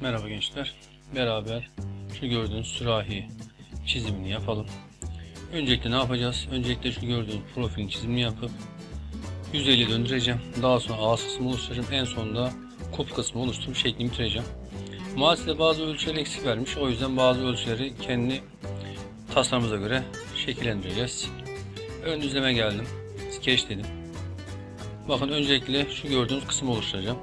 Merhaba gençler. Beraber şu gördüğünüz sürahi çizimini yapalım. Öncelikle ne yapacağız? Öncelikle şu gördüğünüz profilin çizimini yapıp 150 döndüreceğim. Daha sonra ağız kısmı oluşturacağım. En sonunda kulp kısmı oluşturup şeklini bitireceğim. Maalesef bazı ölçüleri eksik vermiş. O yüzden bazı ölçüleri kendi tasarımımıza göre şekillendireceğiz. Ön düzleme geldim. Sketch dedim. Bakın öncelikle şu gördüğünüz kısmı oluşturacağım.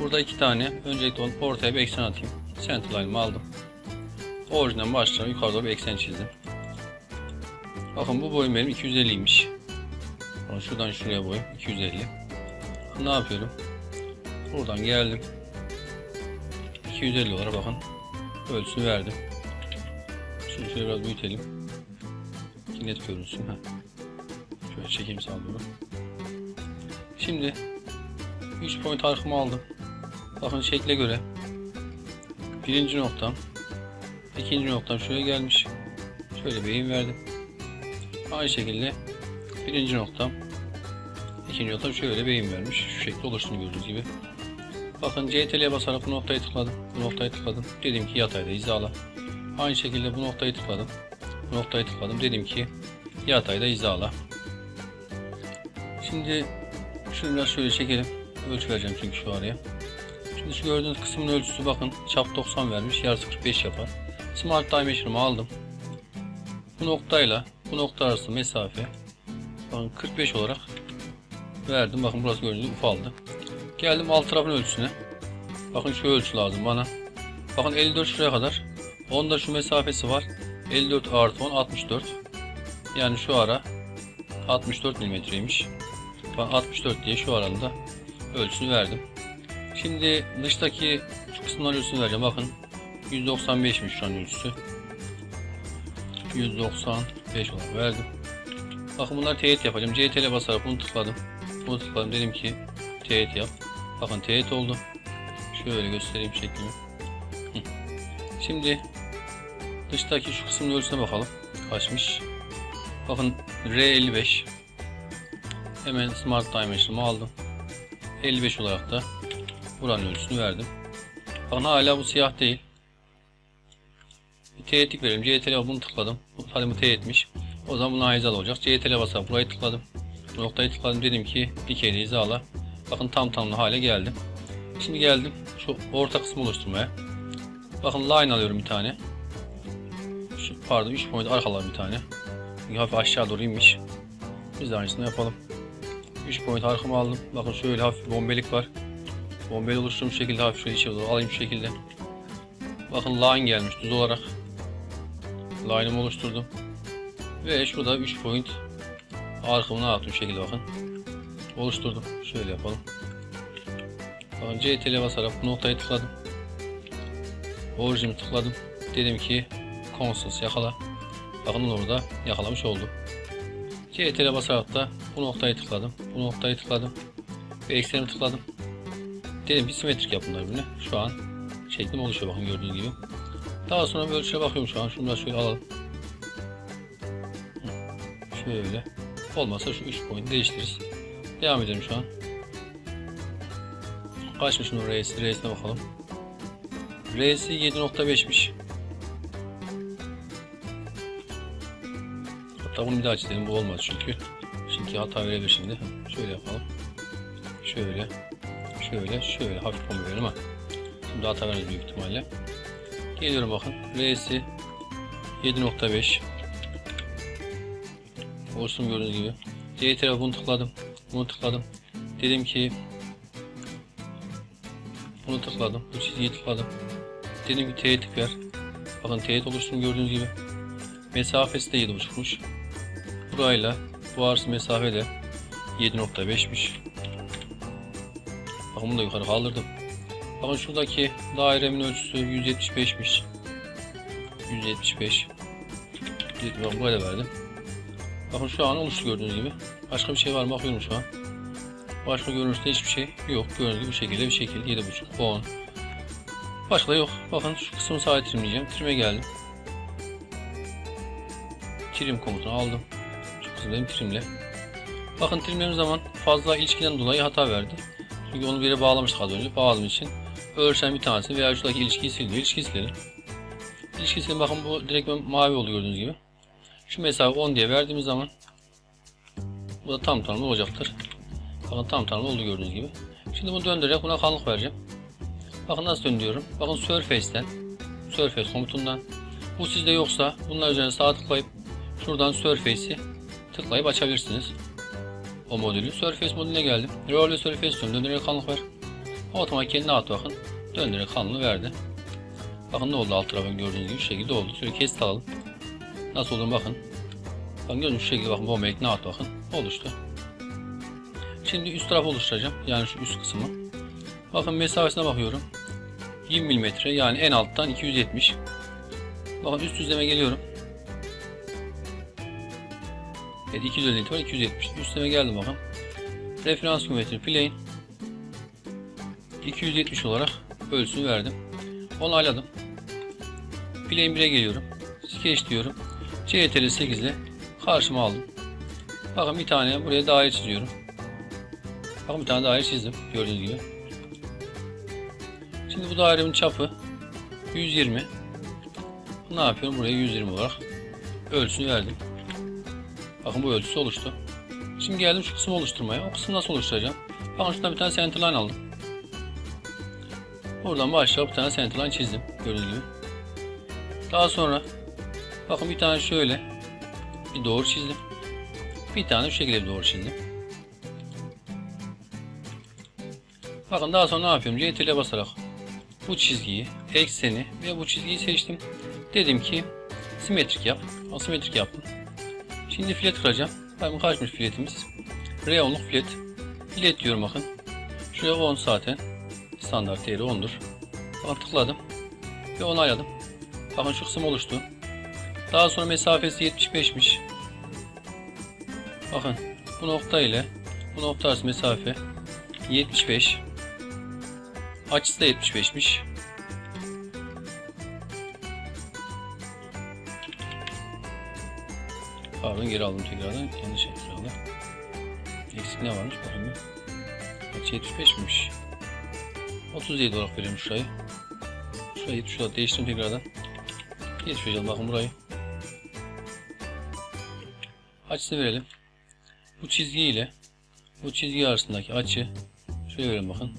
Burada iki tane öncelikle onu ortaya bir eksen atayım. Centerline'ımı aldım. Orijinal başlayalım. Yukarıda bir eksen çizdim. Bakın bu boyum benim 250'ymiş. Bakın Şuradan şuraya boyum 250. Ne yapıyorum? Buradan geldim. 250 olarak bakın. Ölçüsünü verdim. Şunu şöyle biraz büyütelim. Ki net görünsün. Şöyle çekeyim sağlıyorum. Şimdi 3 point arkamı aldım. Bakın şekle göre birinci noktam ikinci noktam şuraya gelmiş. Şöyle bir eğim verdim. Aynı şekilde birinci noktam ikinci noktam şöyle bir eğim vermiş. Şu şekilde oluştuğunu gördüğünüz gibi. Bakın CTRL'ye basarak bu noktayı tıkladım. Bu noktayı tıkladım. Dedim ki yatayda hizala. Aynı şekilde bu noktayı tıkladım. Bu noktayı tıkladım. Dedim ki yatayda hizala. Şimdi şunu biraz şöyle çekelim. Ölçü vereceğim çünkü şu araya. Şimdi şu gördüğünüz kısmın ölçüsü bakın çap 90 vermiş. Yarısı 45 yapar. Smart Dimension'ımı aldım. Bu noktayla bu nokta arası mesafe bakın 45 olarak verdim. Bakın burası gördüğünüz ufaldı. Geldim alt tarafın ölçüsüne. Bakın şu ölçü lazım bana. Bakın 54 şuraya kadar. Onda şu mesafesi var. 54 artı 10 64. Yani şu ara 64 milimetreymiş. Ben 64 diye şu aralığında ölçüsünü verdim. Şimdi dıştaki şu kısımların ölçüsünü vereceğim. Bakın 195'miş şu an ölçüsü. 195 olarak verdim. Bakın bunlar teyit yapacağım. CTRL basarak bunu tıkladım. Bunu tıkladım. Dedim ki teyit yap. Bakın teyit oldu. Şöyle göstereyim şeklimi. Şimdi dıştaki şu kısmın ölçüsüne bakalım. Kaçmış. Bakın R55 Hemen Smart Dimension'ımı aldım. 55 olarak da buranın ölçüsünü verdim. Bakın hala bu siyah değil. Bir teğetlik verelim. CTRL bunu tıkladım. Bu teğetmiş. O zaman buna hizal olacak. CTRL basarak burayı tıkladım. Bu noktayı tıkladım. Dedim ki dikeyli hizala. Bakın tam tamlı hale geldim. Şimdi geldim şu orta kısmı oluşturmaya. Bakın line alıyorum bir tane. Şu, pardon 3 point arkalar bir tane. Çünkü hafif aşağı doğru inmiş. Biz de aynısını yapalım. 3 point arkamı aldım. Bakın şöyle hafif bombelik var. Bombeli oluşturmuş şekilde hafif şöyle içe doğru alayım şu şekilde. Bakın line gelmiş düz olarak. Line'ımı oluşturdum. Ve şurada 3 point arkamı ne yaptım şu şekilde bakın. Oluşturdum. Şöyle yapalım. Bakın CTRL basarak noktayı tıkladım. Orijin'i tıkladım. Dedim ki Constance yakala. Bakın orada yakalamış oldum. CTRL'e basarak da bu noktayı tıkladım. Bu noktayı tıkladım. Ve ekseni tıkladım. Dedim ki simetrik yap bunlar birbirine. Şu an şeklim oluşuyor bakın gördüğünüz gibi. Daha sonra bir ölçüye bakıyorum şu an. Şunu da şöyle alalım. Şöyle. Olmazsa şu 3 point değiştiririz. Devam edelim şu an. Kaçmış bunun R'si? R'sine bakalım. R'si 7.5'miş. Hatta bunu bir daha çizelim. Bu olmaz çünkü. Çünkü hata verebilir şimdi. Şöyle yapalım. Şöyle. Şöyle. Şöyle. Hafif verelim ha. Şimdi veririz büyük ihtimalle. Geliyorum bakın. R'si 7.5 Olsun gördüğünüz gibi. Diğer tarafa bunu tıkladım. Bunu tıkladım. Dedim ki bunu tıkladım. Bu çizgiyi tıkladım. Dedim ki teğet ver. Bakın teğet oluştuğunu gördüğünüz gibi. Mesafesi de 7.5'muş. Burayla bu arası mesafe de 7.5'miş. Bunu da yukarı kaldırdım. Bakın şuradaki dairemin ölçüsü 175'miş. 175. Ben böyle verdim. Bakın şu an oluştu gördüğünüz gibi. Başka bir şey var mı bakıyorum şu an. Başka görünüşte hiçbir şey yok. Gördüğünüz gibi bu şekilde bir şekil 7.5 10. Başka da yok. Bakın şu kısmı sağa trimleyeceğim. Trim'e geldim. Trim komutunu aldım. Şu kısmı benim trimle. Bakın trimlediğim zaman fazla ilişkiden dolayı hata verdi. Çünkü onu bir yere bağlamıştık az önce. Bağladığım için ölçen bir tanesi veya şuradaki ilişkiyi sil diyor. İlişkiyi silelim. İlişkisini bakın bu direkt mavi oldu gördüğünüz gibi. Şu mesafe 10 diye verdiğimiz zaman bu da tam tanımlı olacaktır. Bakın tam tanımlı oldu gördüğünüz gibi. Şimdi bunu döndürerek buna kalınlık vereceğim. Bakın nasıl döndürüyorum. Bakın Surface'ten Surface komutundan bu sizde yoksa bunlar üzerine sağ tıklayıp şuradan Surface'i tıklayıp açabilirsiniz. O modülü. Surface modülüne geldim. Roll ve Surface diyorum. Döndürerek kalınlık ver. Otomatik kendine at bakın. Döndürerek kalınlığı verdi. Bakın ne oldu alt tarafın gördüğünüz gibi şu şekilde oldu. Şöyle kesit alalım. Nasıl olur bakın. Bakın gördüğünüz şu şekilde bakın bomba ne at bakın. Oluştu. Şimdi üst tarafı oluşturacağım. Yani şu üst kısmı. Bakın mesafesine bakıyorum. 20 mm yani en alttan 270. Bakın üst düzleme geliyorum. Evet 250 itibaren 270. Üstüme geldim bakın. Referans geometri plane 270 olarak ölçüsünü verdim. Onayladım. Plane 1'e geliyorum. Sketch diyorum. CTRL 8 ile karşıma aldım. Bakın bir tane buraya daire çiziyorum. Bakın bir tane daire çizdim gördüğünüz gibi. Şimdi bu dairemin çapı 120. Ne yapıyorum? Buraya 120 olarak ölçüsünü verdim. Bakın bu ölçüsü oluştu. Şimdi geldim şu kısmı oluşturmaya. O kısmı nasıl oluşturacağım? Bakın şuradan bir tane centerline aldım. Buradan başlayıp bir tane centerline çizdim. Gördüğünüz gibi. Daha sonra bakın bir tane şöyle bir doğru çizdim. Bir tane şu şekilde bir doğru çizdim. Bakın daha sonra ne yapıyorum? CTRL'e basarak bu çizgiyi, ekseni ve bu çizgiyi seçtim. Dedim ki simetrik yap. Asimetrik yaptım. Şimdi filet kıracağım. Bakın kaçmış filetimiz. R10'luk filet. Filet diyorum bakın. Şuraya 10 zaten. Standart değeri 10'dur. Bakın tıkladım. Ve onayladım. Bakın şu kısım oluştu. Daha sonra mesafesi 75'miş. Bakın bu nokta ile bu nokta arası mesafe 75. Açısı da 75'miş. Pardon geri aldım tekrardan. Yanlış ekranı. Eksik ne varmış bakayım bir. Açı 75 miymiş? 37 olarak verelim şurayı. Şurayı 70 olarak değiştirdim tekrardan. 75 alalım bakın burayı. Açısını verelim. Bu çizgi ile bu çizgi arasındaki açı şöyle verelim bakın.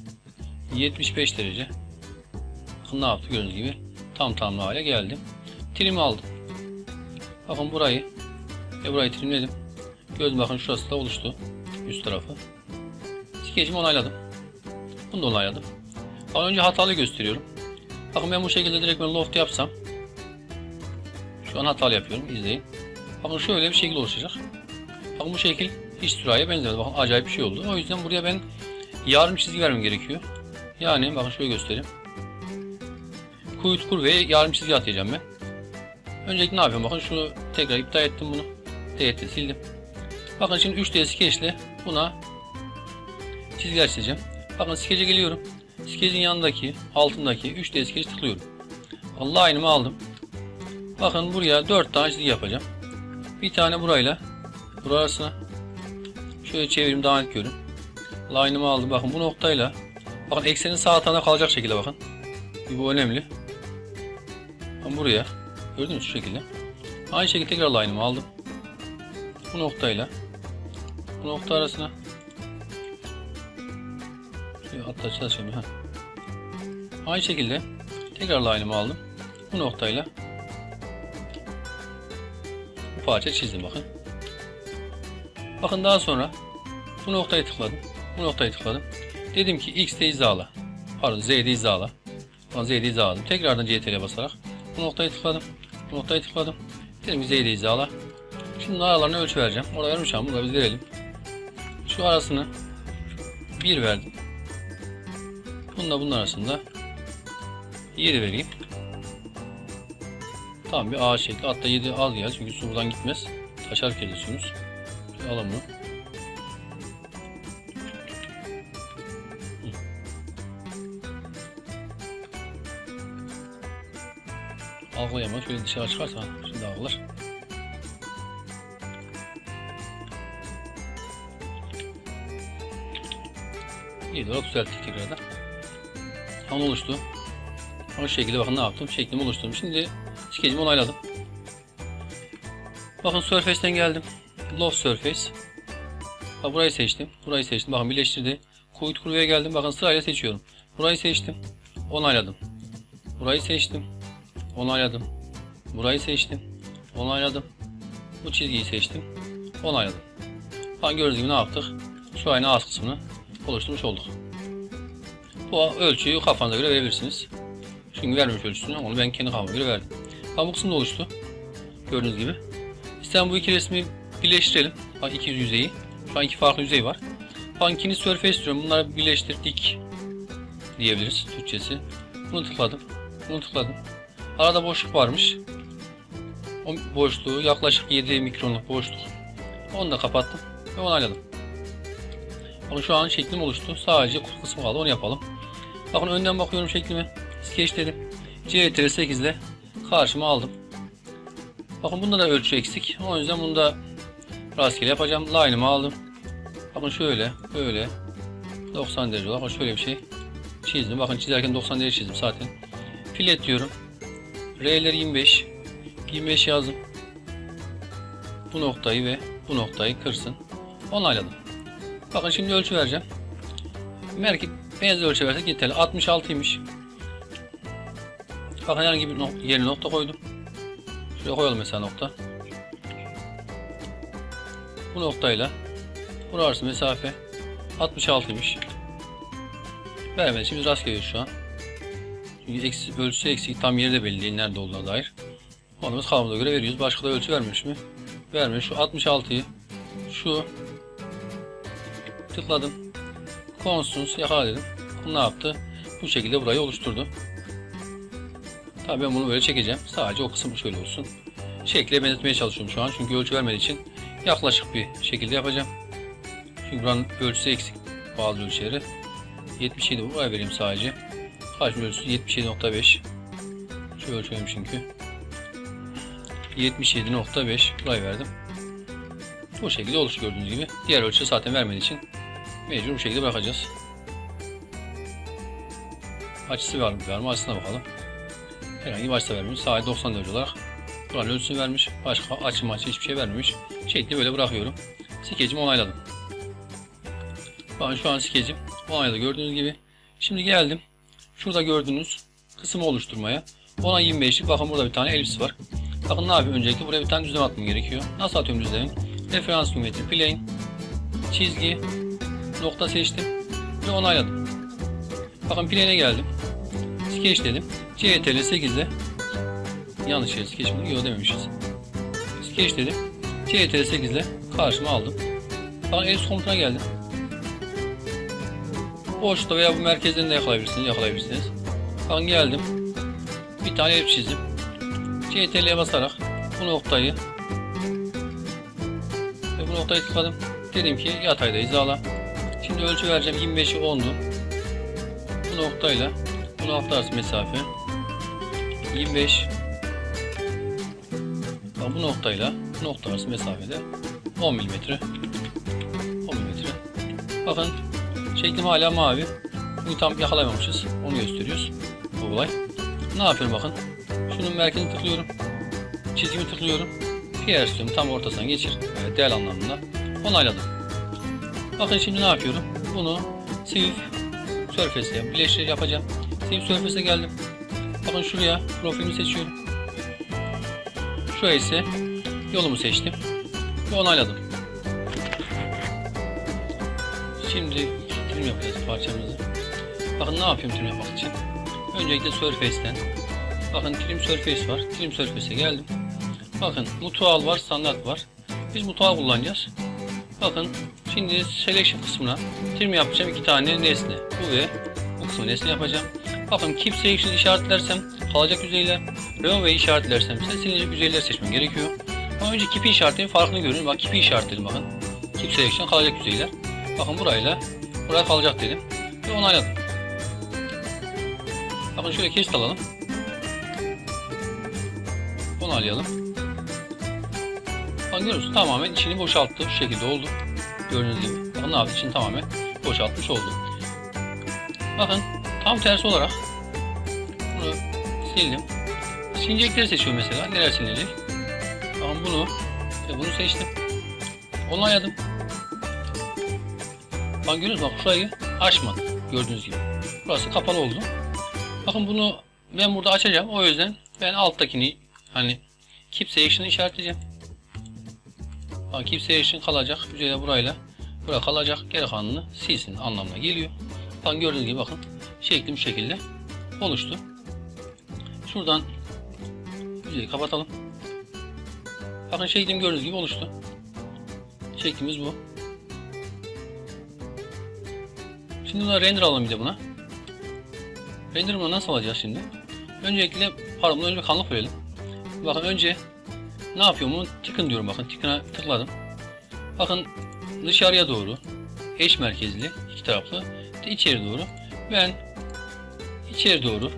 75 derece. Bakın ne yaptı gördüğünüz gibi. Tam tamlı hale geldim. Trim aldım. Bakın burayı ve burayı trimledim. Göz bakın şurası da oluştu. Üst tarafı. Skecimi onayladım. Bunu da onayladım. Daha önce hatalı gösteriyorum. Bakın ben bu şekilde direkt ben loft yapsam. Şu an hatalı yapıyorum. İzleyin. Bakın şöyle bir şekil oluşacak. Bakın bu şekil hiç süraya benzemedi. Bakın acayip bir şey oldu. O yüzden buraya ben yarım çizgi vermem gerekiyor. Yani bakın şöyle göstereyim. Kuyut kur ve yarım çizgi atacağım ben. Öncelikle ne yapıyorum? Bakın şunu tekrar iptal ettim bunu. DT sildim. Bakın şimdi 3D skeçle buna çizgiler çizeceğim. Bakın skece geliyorum. Skecin yanındaki, altındaki 3D skeç tıklıyorum. Allah aynımı aldım. Bakın buraya 4 tane çizgi yapacağım. Bir tane burayla burasına şöyle çevireyim daha net görün. Line'ımı aldım. Bakın bu noktayla bakın eksenin sağ tarafına kalacak şekilde bakın. Bu önemli. Ben buraya gördünüz şu şekilde. Aynı şekilde tekrar line'ımı aldım. Bu noktayla bu nokta arasına şöyle hatta çalışalım ha. Aynı şekilde tekrar line'ımı aldım. Bu noktayla bu parça çizdim bakın. Bakın daha sonra bu noktayı tıkladım. Bu noktayı tıkladım. Dedim ki X'de hizala. Pardon Z'de hizala. Z'de hizaladım. Tekrardan CTRL'e basarak bu noktayı tıkladım. Bu noktayı tıkladım. Dedim ki Z'de hizala. Şimdi aralarını ölçü vereceğim. Orada vermiş ama burada biz verelim. Şu arasını 1 verdim. Bununla bunun arasında 7 vereyim. Tam bir ağaç şekli. Hatta 7 az geldi çünkü su buradan gitmez. Taşar kesiyorsunuz. Alalım bunu. Algılayamam. Şöyle dışarı çıkarsa şimdi algılar. İyi olarak düzelttik tekrardan. Tam oluştu. O şekilde bakın ne yaptım. Şeklimi oluşturdum. Şimdi skecimi onayladım. Bakın Surface'ten geldim. Loft Surface. Bak burayı seçtim. Burayı seçtim. Bakın birleştirdi. Kuyut kurguya geldim. Bakın sırayla seçiyorum. Burayı seçtim. Onayladım. Burayı seçtim. Onayladım. Burayı seçtim. Onayladım. Bu çizgiyi seçtim. Onayladım. Bakın gördüğünüz gibi ne yaptık? Şu aynı ağız kısmını oluşturmuş olduk. Bu ölçüyü kafanıza göre verebilirsiniz. Çünkü vermemiş ölçüsünü onu ben kendi kafama göre verdim. Tam bu da oluştu. Gördüğünüz gibi. İsteyen bu iki resmi birleştirelim. Bak iki yüzeyi. Şu an iki farklı yüzey var. Bankini surface diyorum. Bunları birleştirdik diyebiliriz Türkçesi. Bunu tıkladım. Bunu tıkladım. Arada boşluk varmış. O boşluğu yaklaşık 7 mikronluk boşluk. Onu da kapattım ve onayladım. Bakın şu an şeklim oluştu. Sadece kutu kısmı kaldı. Onu yapalım. Bakın önden bakıyorum şeklime. Sketch dedim. CTRL 8 ile karşıma aldım. Bakın bunda da ölçü eksik. O yüzden bunu da rastgele yapacağım. Line'ımı aldım. Bakın şöyle, böyle 90 derece olarak şöyle bir şey çizdim. Bakın çizerken 90 derece çizdim zaten. Filet diyorum. R'leri 25. 25 yazdım. Bu noktayı ve bu noktayı kırsın. Onayladım. Bakın şimdi ölçü vereceğim. Merkez benzer ölçü versek yeterli. 66'ymış. Bakın herhangi bir nokta, yerine nokta koydum. Şuraya koyalım mesela nokta. Bu noktayla burası mesafe 66'ymış. Vermedi. Şimdi rastgele şu an. Çünkü eksi, ölçüsü eksik. Tam yeri de belli değil. Nerede olduğuna dair. Onu biz kalıbımıza göre veriyoruz. Başka da ölçü vermiş mi? Vermiş. Şu 66'yı şu tıkladım. Konstans yakala dedim. Bu ne yaptı? Bu şekilde burayı oluşturdu. Tabii ben bunu böyle çekeceğim. Sadece o kısım şöyle olsun. Şekle benzetmeye çalışıyorum şu an. Çünkü ölçü vermediği için yaklaşık bir şekilde yapacağım. Çünkü buranın ölçüsü eksik bazı ölçüleri. 77 buraya vereyim sadece. Kaç ölçüsü 77.5. Şu ölçüyorum çünkü. 77.5 buraya verdim. Bu şekilde oluştu gördüğünüz gibi. Diğer ölçü zaten vermediği için mecbur bu şekilde bırakacağız. Açısı var mı? Var mı? Açısına bakalım. Herhangi bir açısı vermemiş. Sadece 90 derece olarak. Buranın ölçüsünü vermiş. Başka açı maçı hiçbir şey vermemiş. Şekli böyle bırakıyorum. Skecimi onayladım. Bakın şu an skecim onayladı gördüğünüz gibi. Şimdi geldim. Şurada gördüğünüz kısmı oluşturmaya. Ona 25'lik bakın burada bir tane elips var. Bakın ne yapıyorum öncelikle buraya bir tane düzlem atmam gerekiyor. Nasıl atıyorum düzlemi? Referans kuvveti plane çizgi nokta seçtim ve onayladım. Bakın plane'e geldim. Sketch dedim. CTRL 8 ile yanlış yere sketch mi? Yok dememişiz. Sketch dedim. CTRL 8 ile karşıma aldım. Bakın elips komutuna geldim. Boşlukta veya bu merkezden de yakalayabilirsiniz. yakalayabilirsiniz. Bakın geldim. Bir tane elips çizdim. CTRL'ye basarak bu noktayı ve bu noktayı tıkladım. Dedim ki yatayda hizala. Şimdi ölçü vereceğim 25'i 10'du. Bu noktayla bu nokta arası mesafe 25 Bak bu noktayla bu nokta arası mesafede 10 mm 10 mm Bakın şeklim hala mavi. Bunu tam yakalayamamışız. Onu gösteriyoruz. Bu olay. Ne yapıyorum bakın. Şunun merkezine tıklıyorum. Çizgimi tıklıyorum. Diyorum. Tam ortasından geçir. Evet, değer anlamında. Onayladım. Bakın şimdi ne yapıyorum? Bunu Swift Surface'e birleştir yapacağım. Swift Surface'e geldim. Bakın şuraya profilimi seçiyorum. Şuraya ise yolumu seçtim. Ve onayladım. Şimdi trim yapacağız parçamızı. Bakın ne yapıyorum trim yapmak için. Öncelikle Surface'ten Bakın trim surface var. Trim surface'e geldim. Bakın mutual var, standart var. Biz mutual kullanacağız. Bakın şimdi selection kısmına trim yapacağım iki tane nesne. Bu ve bu kısmı nesne yapacağım. Bakın keep selection işaretlersem kalacak yüzeyler. Remove işaretlersem ise silinecek yüzeyler seçmem gerekiyor. Ama önce keep'i işaretleyin farkını görün. Bak keep'i işaretledim bakın. Keep selection kalacak yüzeyler. Bakın burayla buraya kalacak dedim. Ve onayladım. Bakın şöyle kesit alalım. Onaylayalım. Bakın görüyorsunuz tamamen içini boşalttı. Şu şekilde oldu. Gördüğünüz gibi. Yaptı? İçini tamamen boşaltmış oldu. Bakın Tam tersi olarak bunu sildim. Silecekleri seçiyorum mesela. Neler silinecek? Tamam bunu ve bunu seçtim. Onayladım. Bak görüyorsunuz bak şurayı açmadı. Gördüğünüz gibi. Burası kapalı oldu. Bakın bunu ben burada açacağım. O yüzden ben alttakini hani keep selection'ı işaretleyeceğim. Bak keep selection kalacak. Üzerine burayla bura kalacak. Geri kalanını silsin anlamına geliyor. Bakın gördüğünüz gibi bakın şeklim bu şekilde oluştu. Şuradan yüzeyi kapatalım. Bakın şeklim gördüğünüz gibi oluştu. Şeklimiz bu. Şimdi buna render alalım bir de buna. Render'ımı nasıl alacağız şimdi? Öncelikle pardon önce bir kanlık verelim. Bakın önce ne yapıyorum bunu tıkın diyorum bakın tıkına tıkladım. Bakın dışarıya doğru eş merkezli iki taraflı içeri doğru. Ben içeri doğru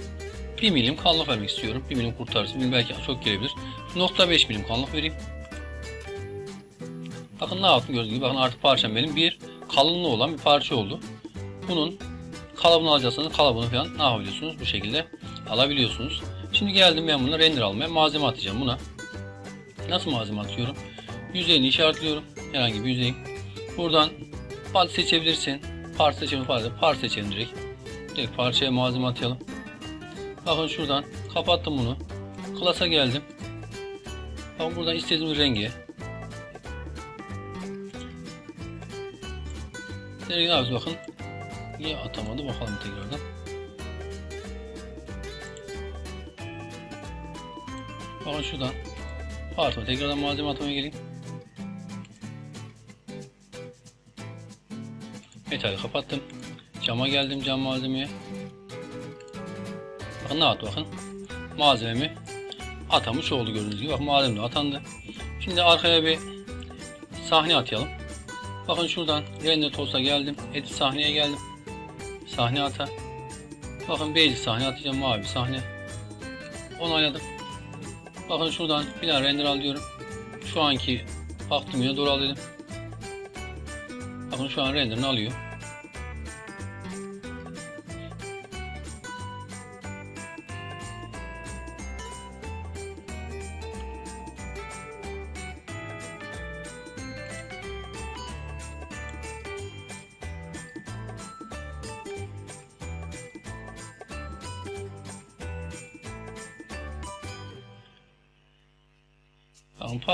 1 milim kalınlık vermek istiyorum. 1 milim kurtarsın. Belki çok gelebilir. Nokta 5 milim kalınlık vereyim. Bakın ne yaptım gördüğünüz gibi. Bakın artık parçam benim bir kalınlığı olan bir parça oldu. Bunun kalıbını alacaksanız kalıbını falan ne yapabiliyorsunuz? Bu şekilde alabiliyorsunuz. Şimdi geldim ben bunu render almaya. Malzeme atacağım buna. Nasıl malzeme atıyorum? Yüzeyini işaretliyorum. Herhangi bir yüzey. Buradan part seçebilirsin. Part seçelim, part, part seçelim direkt. Direkt parçaya malzeme atayalım. Bakın şuradan kapattım bunu. Class'a geldim. Bakın buradan istediğimiz rengi. Rengi abi bakın. Niye atamadı bakalım tekrardan. Bakın şuradan. Pardon tekrardan malzeme atmaya geleyim. Metali kapattım. Cama geldim cam malzemeye. Bakın ne yaptı bakın. Malzememi atamış oldu gördüğünüz gibi. Bakın malzeme de atandı. Şimdi arkaya bir sahne atayalım. Bakın şuradan render tools'a geldim. Edit sahneye geldim. Sahne ata. Bakın basic sahne atacağım mavi sahne. Onayladım. Bakın şuradan bir daha render al diyorum. Şu anki yine doğru al dedim. Bakın şu an renderini alıyor.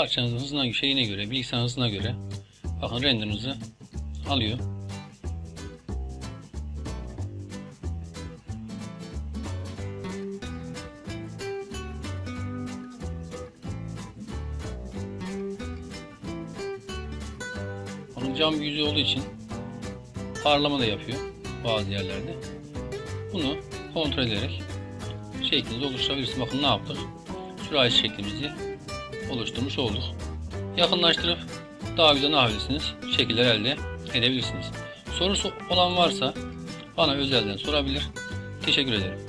Parçanızın hızına şeyine göre, bilgisayarın hızına göre bakın renderinizi alıyor. Onun cam yüzey olduğu için parlama da yapıyor bazı yerlerde. Bunu kontrol ederek şeklinizi oluşturabilirsiniz. Bakın ne yaptık? Sürahi şeklimizi oluşturmuş olduk. Yakınlaştırıp daha güzel ne yapabilirsiniz? Şekiller elde edebilirsiniz. Sorusu olan varsa bana özelden sorabilir. Teşekkür ederim.